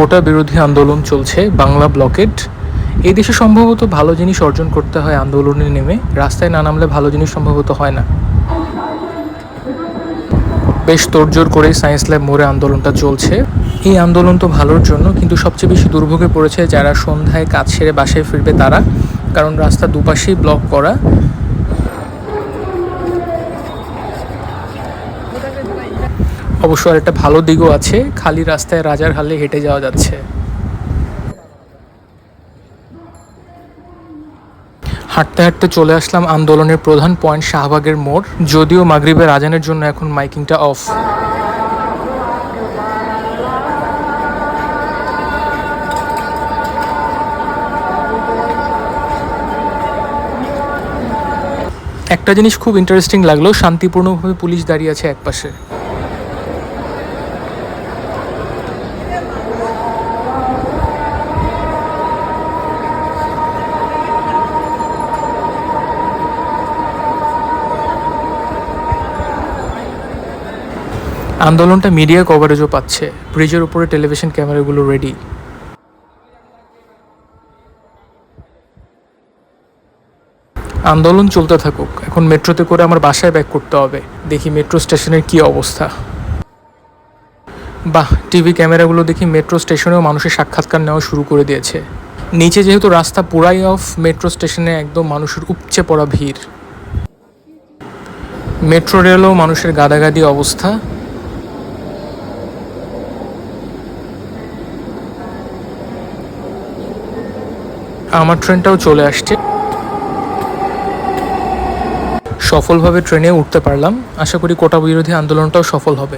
কোটা বিরোধী আন্দোলন চলছে বাংলা ব্লকেট। এই দেশে সম্ভবত ভালো জিনিস অর্জন করতে হয় আন্দোলনে নেমে। রাস্তায় না নামলে ভালো জিনিস সম্ভবত হয় না। বেশ তোড়জোড় করে সায়েন্স ল্যাব মোড়ে আন্দোলনটা চলছে। এই আন্দোলন তো ভালোর জন্য, কিন্তু সবচেয়ে বেশি দুর্ভোগে পড়েছে যারা সন্ধ্যায় কাজ সেরে বাসায় ফিরবে তারা। কারণ রাস্তা দুপাশেই ব্লক করা। অবশ্য আর একটা ভালো দিকও আছে, খালি রাস্তায় রাজার হালে হেঁটে যাওয়া যাচ্ছে। হাঁটতে হাঁটতে চলে আসলাম আন্দোলনের প্রধান পয়েন্ট শাহবাগের মোড়, যদিও মাগরিবের আজানের জন্য এখন মাইকিংটা অফ। একটা জিনিস খুব ইন্টারেস্টিং লাগল, শান্তিপূর্ণভাবে পুলিশ দাঁড়িয়ে আছে একপাশে। আন্দোলনটা মিডিয়া কভারেজও পাচ্ছে। ব্রিজের উপরে টেলিভিশন ক্যামেরাগুলো রেডি আন্দোলন চলতে থাকুক। এখন মেট্রোতে করে আমার বাসায় ব্যাক করতে হবে। দেখি মেট্রো স্টেশনের কি অবস্থা। বাহ টিভি ক্যামেরাগুলো দেখি মেট্রো স্টেশনেও মানুষের সাক্ষাৎকার নেওয়া শুরু করে দিয়েছে। নিচে যেহেতু রাস্তা পুরাই অফ মেট্রো স্টেশনে একদম মানুষের উপচে পড়া ভিড়। মেট্রো রেলও মানুষের গাদাগাদি অবস্থা। আমার ট্রেনটাও চলে আসছে। সফলভাবে ট্রেনে উঠতে পারলাম। আশা করি কোটা বিরোধী আন্দোলনটাও সফল হবে।